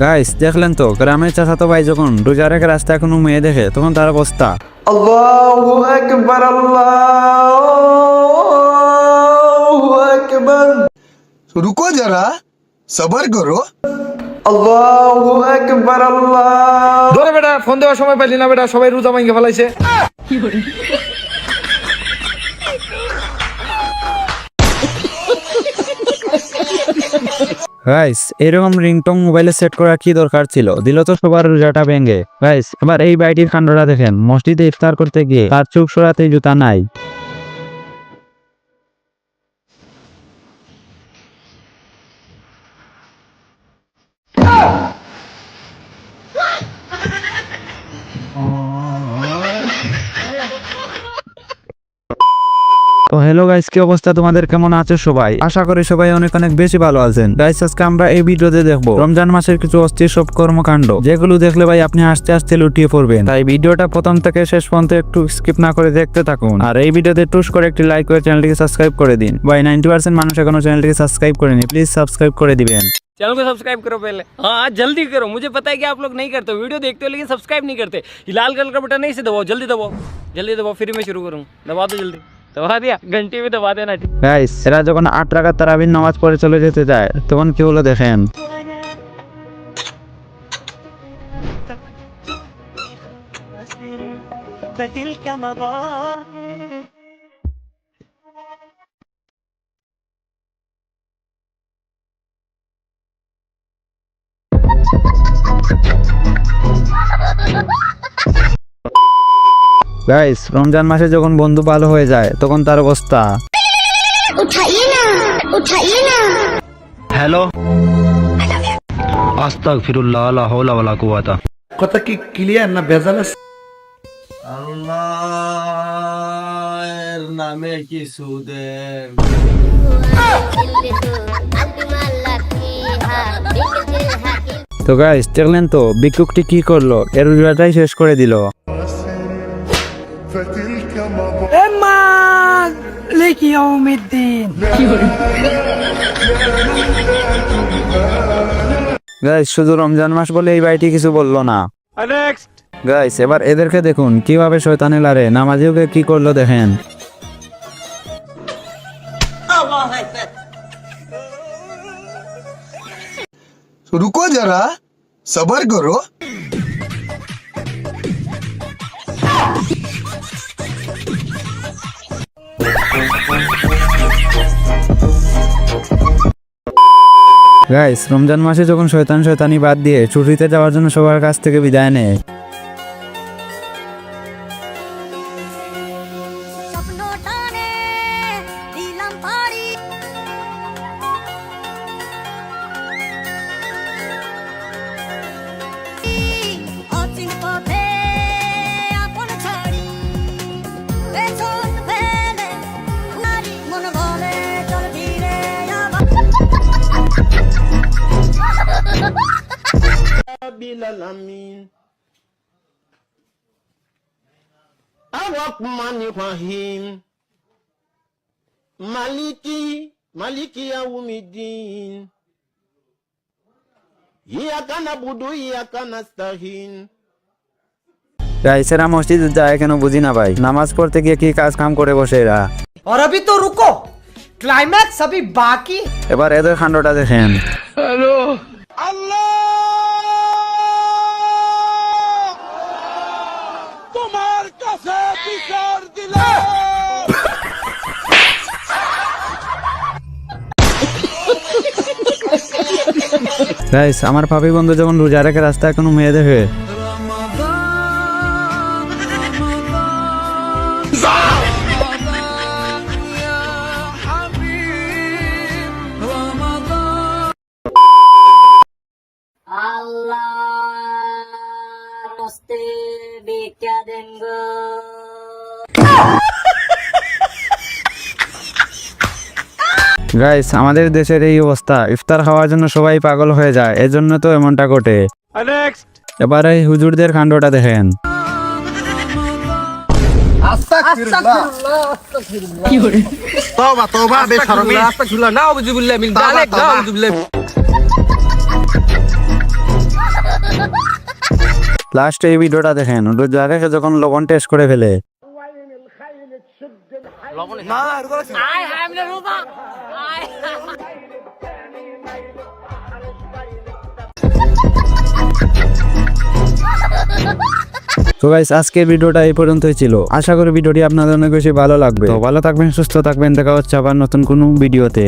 Guys দেখলেন তো গ্রামের চাষা তো ভাই যখন রোজার এক রাস্তা কোনো মেয়ে দেখে তখন তার অবস্থা। রুকো যারা সবার করো। ধরে বেটা ফোন দেওয়ার সময় পাইলি না বেটা সবাই রোজা ভাঙে ফেলাইছে। এরকম রিংটং মোবাইলে সেট করা কি দরকার ছিল? দিল তো সবার রোজাটা ভেঙে। গাইস আবার এই বাইটির কান্ডটা দেখেন। মসজিদে ইফতার করতে গিয়ে তার চুপ সরাতে জুতা নাই। তো হ্যালো গাইস কি অবস্থা? তোমাদের কেমন আছে সবাই? আশা করি সবাই অনেক অনেক বেশি ভালো আছেন। গাইস আজকে আমরা এই ভিডিওতে দেখব রমজান মাসের কিছু অস্থির সব কর্মকাণ্ড। যেগুলো দেখলে ভাই আপনি আস্তে আস্তে লুটিয়ে পড়বেন। তাই ভিডিওটা প্রথম থেকে শেষ পর্যন্ত একটু স্কিপ না করে দেখতে থাকুন। আর এই ভিডিওতে টুস করে একটি লাইক করে চ্যানেলটিকে সাবস্ক্রাইব করে দিন। ভাই নাইনটি পার্সেন্ট মানুষ এখনও চ্যানেলটিকে সাবস্ক্রাইব করেনি। প্লিজ সাবস্ক্রাইব করে দিবেন। चैनल को सब्सक्राइब करो पहले हाँ जल्दी करो मुझे पता है कि आप लोग नहीं करते हो वीडियो देखते हो लेकिन सब्सक्राइब नहीं करते ये लाल कलर का बटन नहीं से दबाओ जल्दी दबाओ जल्दी दबाओ फिर मैं शुरू करूँ दबा दो जल्दी दबा दिया घंटे भी दबा देना ठीक গাইস এরা যখন আট রাখার তারাবির নামাজ পড়ে চলে যেতে যায় তখন কি হলো দেখেন গাইস রমজান মাসে যখন বন্ধু ভালো হয়ে যায় তখন তার অবস্থা। হ্যালো আস্তাক ফিরুল্লাহ লা হাওলা ওয়ালা কুওয়াতা। কথা কি ক্লিয়ার না বেজাল আল্লাহর নামে কিছু দেন। তো গাইস দেখলেন তো বিক্ষুকটি কি করল? এর শেষ করে দিল। فتلك مضى اما لك يوم الدين গাইস শুধু রমজান মাস বলে এই বাড়িটি কিছু বলল না। গাইস এবার এদেরকে দেখুন কীভাবে শয়তানে লারে নামাজিওকে কি করল দেখেন। রুকো যারা সবার করো। গাইস রমজান মাসে যখন শয়তান শয়তানি বাদ দিয়ে ছুটিতে যাওয়ার জন্য সবার কাছ থেকে বিদায় নেয়। স্বপ্ন টানে বিলালামিন আররহমানির রহিম মালিকি মালিকি ইয়াউমিদ্দিন ইয়াকা নাবুদু ইয়াকা নাস্তাহিন গাইস এরা মসজিদে যায় কেন বুঝি না ভাই নামাজ পড়তে গিয়ে কি কাজ কাম করে বসে এরা और अभी तो रुको क्लाइमैक्स अभी बाकी এবার এদের কাণ্ডটা দেখেন গাইস আমার পাপি বন্ধু যেমন রোজা রেখে রাস্তা এখনও মেয়ে দেখে আল্লাহ নস্তে বিখ্যাত গাইস আমাদের দেশের এই অবস্থা। ইফতার খাওয়ার জন্য সবাই পাগল হয়ে যায়। এজন্য তো এমনটা ঘটে। এবার এই হুজুরদের কাণ্ডটা দেখেন। লাস্টে এই ভিডিওটা দেখেন। যখন লবণ টেস্ট করে ফেলে। তো গাইস আজকের ভিডিওটা এই পর্যন্তই ছিল। আশা করি ভিডিওটি আপনাদের অনেক বেশি ভালো লাগবে। তো ভালো থাকবেন, সুস্থ থাকবেন। দেখা হচ্ছে আবার নতুন কোনো ভিডিওতে।